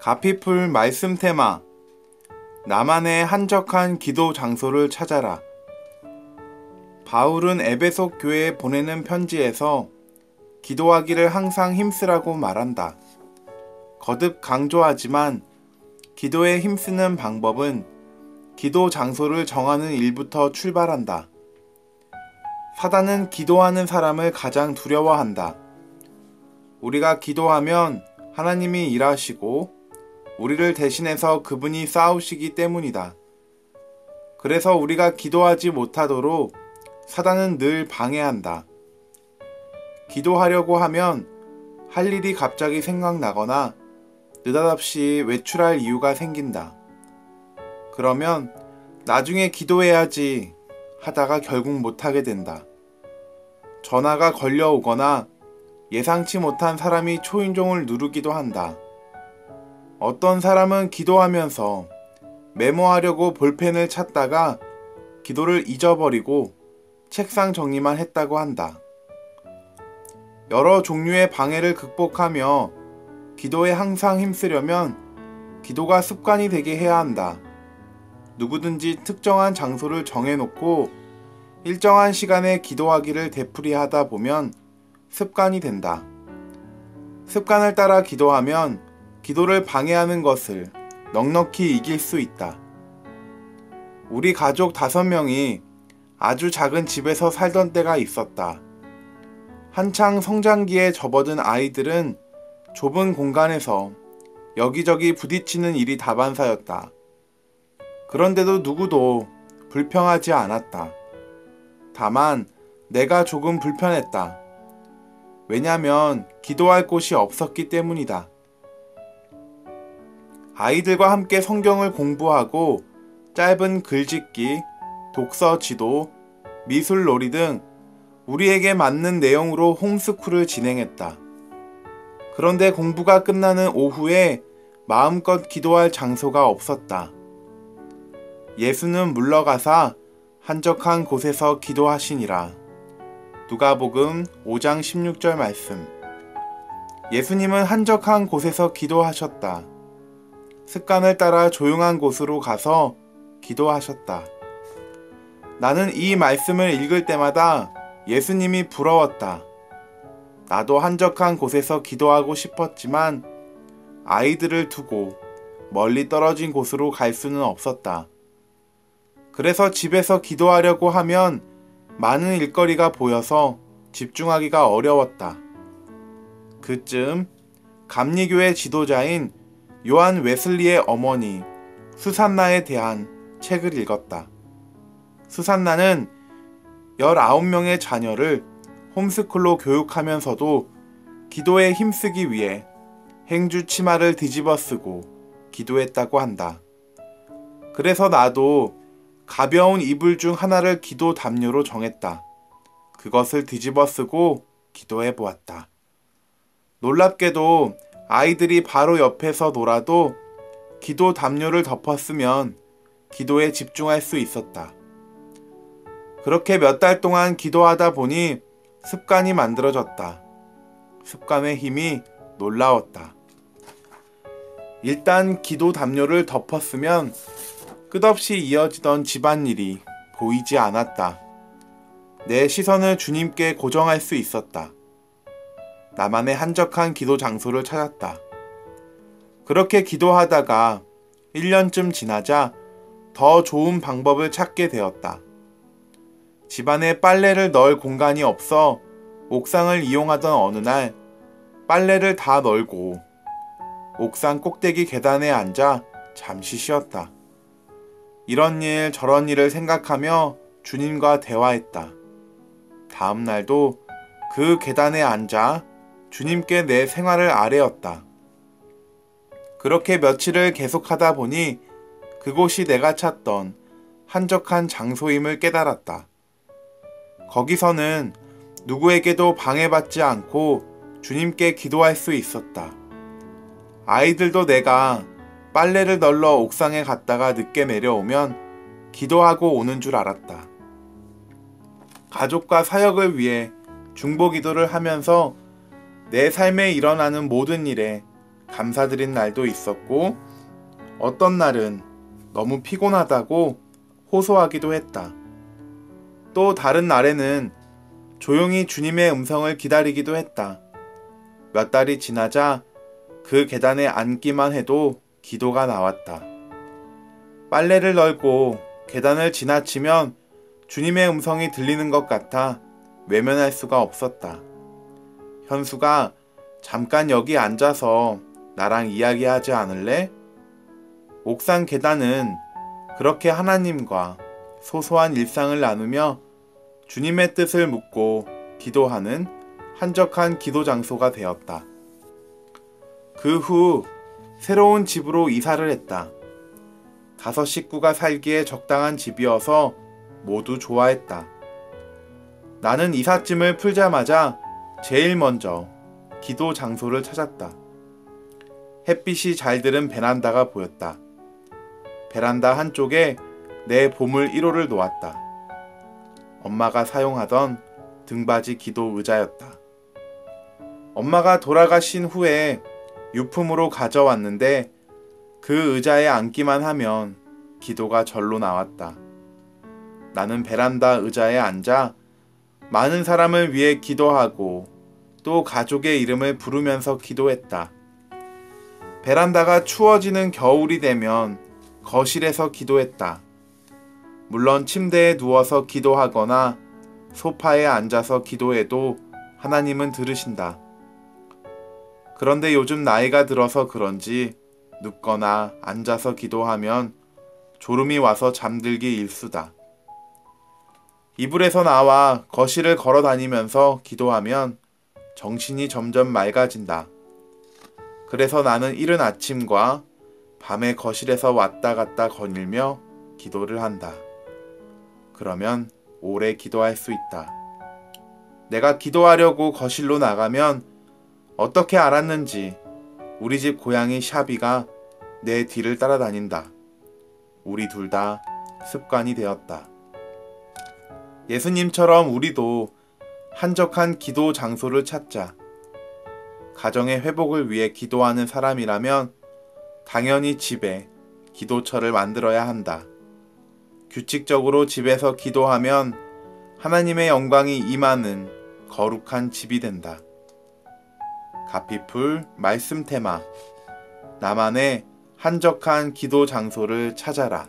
가피풀 말씀 테마 나만의 한적한 기도 장소를 찾아라. 바울은 에베소 교회에 보내는 편지에서 기도하기를 항상 힘쓰라고 말한다. 거듭 강조하지만 기도에 힘쓰는 방법은 기도 장소를 정하는 일부터 출발한다. 사단은 기도하는 사람을 가장 두려워한다. 우리가 기도하면 하나님이 일하시고 우리를 대신해서 그분이 싸우시기 때문이다. 그래서 우리가 기도하지 못하도록 사단은 늘 방해한다. 기도하려고 하면 할 일이 갑자기 생각나거나 느닷없이 외출할 이유가 생긴다. 그러면 나중에 기도해야지 하다가 결국 못하게 된다. 전화가 걸려오거나 예상치 못한 사람이 초인종을 누르기도 한다. 어떤 사람은 기도하면서 메모하려고 볼펜을 찾다가 기도를 잊어버리고 책상 정리만 했다고 한다. 여러 종류의 방해를 극복하며 기도에 항상 힘쓰려면 기도가 습관이 되게 해야 한다. 누구든지 특정한 장소를 정해놓고 일정한 시간에 기도하기를 되풀이하다 보면 습관이 된다. 습관을 따라 기도하면 기도를 방해하는 것을 넉넉히 이길 수 있다. 우리 가족 다섯 명이 아주 작은 집에서 살던 때가 있었다. 한창 성장기에 접어든 아이들은 좁은 공간에서 여기저기 부딪히는 일이 다반사였다. 그런데도 누구도 불평하지 않았다. 다만 내가 조금 불편했다. 왜냐면 기도할 곳이 없었기 때문이다. 아이들과 함께 성경을 공부하고 짧은 글짓기, 독서 지도, 미술 놀이 등 우리에게 맞는 내용으로 홈스쿨을 진행했다. 그런데 공부가 끝나는 오후에 마음껏 기도할 장소가 없었다. 예수는 물러가사 한적한 곳에서 기도하시니라. 누가복음 5장 16절 말씀. 예수님은 한적한 곳에서 기도하셨다. 습관을 따라 조용한 곳으로 가서 기도하셨다. 나는 이 말씀을 읽을 때마다 예수님이 부러웠다. 나도 한적한 곳에서 기도하고 싶었지만 아이들을 두고 멀리 떨어진 곳으로 갈 수는 없었다. 그래서 집에서 기도하려고 하면 많은 일거리가 보여서 집중하기가 어려웠다. 그쯤 감리교회 지도자인 요한 웨슬리의 어머니 수산나에 대한 책을 읽었다. 수산나는 19명의 자녀를 홈스쿨로 교육하면서도 기도에 힘쓰기 위해 행주 치마를 뒤집어 쓰고 기도했다고 한다. 그래서 나도 가벼운 이불 중 하나를 기도 담요로 정했다. 그것을 뒤집어 쓰고 기도해 보았다. 놀랍게도 아이들이 바로 옆에서 놀아도 기도 담요를 덮었으면 기도에 집중할 수 있었다. 그렇게 몇 달 동안 기도하다 보니 습관이 만들어졌다. 습관의 힘이 놀라웠다. 일단 기도 담요를 덮었으면 끝없이 이어지던 집안일이 보이지 않았다. 내 시선을 주님께 고정할 수 있었다. 나만의 한적한 기도 장소를 찾았다. 그렇게 기도하다가 1년쯤 지나자 더 좋은 방법을 찾게 되었다. 집안에 빨래를 넣을 공간이 없어 옥상을 이용하던 어느 날 빨래를 다 널고 옥상 꼭대기 계단에 앉아 잠시 쉬었다. 이런 일 저런 일을 생각하며 주님과 대화했다. 다음 날도 그 계단에 앉아 주님께 내 생활을 아뢰었다. 그렇게 며칠을 계속하다 보니 그곳이 내가 찾던 한적한 장소임을 깨달았다. 거기서는 누구에게도 방해받지 않고 주님께 기도할 수 있었다. 아이들도 내가 빨래를 널러 옥상에 갔다가 늦게 내려오면 기도하고 오는 줄 알았다. 가족과 사역을 위해 중보 기도를 하면서 내 삶에 일어나는 모든 일에 감사드린 날도 있었고 어떤 날은 너무 피곤하다고 호소하기도 했다. 또 다른 날에는 조용히 주님의 음성을 기다리기도 했다. 몇 달이 지나자 그 계단에 앉기만 해도 기도가 나왔다. 빨래를 널고 계단을 지나치면 주님의 음성이 들리는 것 같아 외면할 수가 없었다. 현수가 잠깐 여기 앉아서 나랑 이야기하지 않을래? 옥상 계단은 그렇게 하나님과 소소한 일상을 나누며 주님의 뜻을 묻고 기도하는 한적한 기도 장소가 되었다. 그 후 새로운 집으로 이사를 했다. 다섯 식구가 살기에 적당한 집이어서 모두 좋아했다. 나는 이삿짐을 풀자마자 제일 먼저 기도 장소를 찾았다. 햇빛이 잘 드는 베란다가 보였다. 베란다 한쪽에 내 보물 1호를 놓았다. 엄마가 사용하던 등받이 기도 의자였다. 엄마가 돌아가신 후에 유품으로 가져왔는데 그 의자에 앉기만 하면 기도가 절로 나왔다. 나는 베란다 의자에 앉아 많은 사람을 위해 기도하고 또 가족의 이름을 부르면서 기도했다. 베란다가 추워지는 겨울이 되면 거실에서 기도했다. 물론 침대에 누워서 기도하거나 소파에 앉아서 기도해도 하나님은 들으신다. 그런데 요즘 나이가 들어서 그런지 눕거나 앉아서 기도하면 졸음이 와서 잠들기 일수다. 이불에서 나와 거실을 걸어 다니면서 기도하면 정신이 점점 맑아진다. 그래서 나는 이른 아침과 밤에 거실에서 왔다 갔다 거닐며 기도를 한다. 그러면 오래 기도할 수 있다. 내가 기도하려고 거실로 나가면 어떻게 알았는지 우리 집 고양이 샤비가 내 뒤를 따라다닌다. 우리 둘 다 습관이 되었다. 예수님처럼 우리도 한적한 기도 장소를 찾자. 가정의 회복을 위해 기도하는 사람이라면 당연히 집에 기도처를 만들어야 한다. 규칙적으로 집에서 기도하면 하나님의 영광이 임하는 거룩한 집이 된다. 가피풀 말씀 테마 나만의 한적한 기도 장소를 찾아라.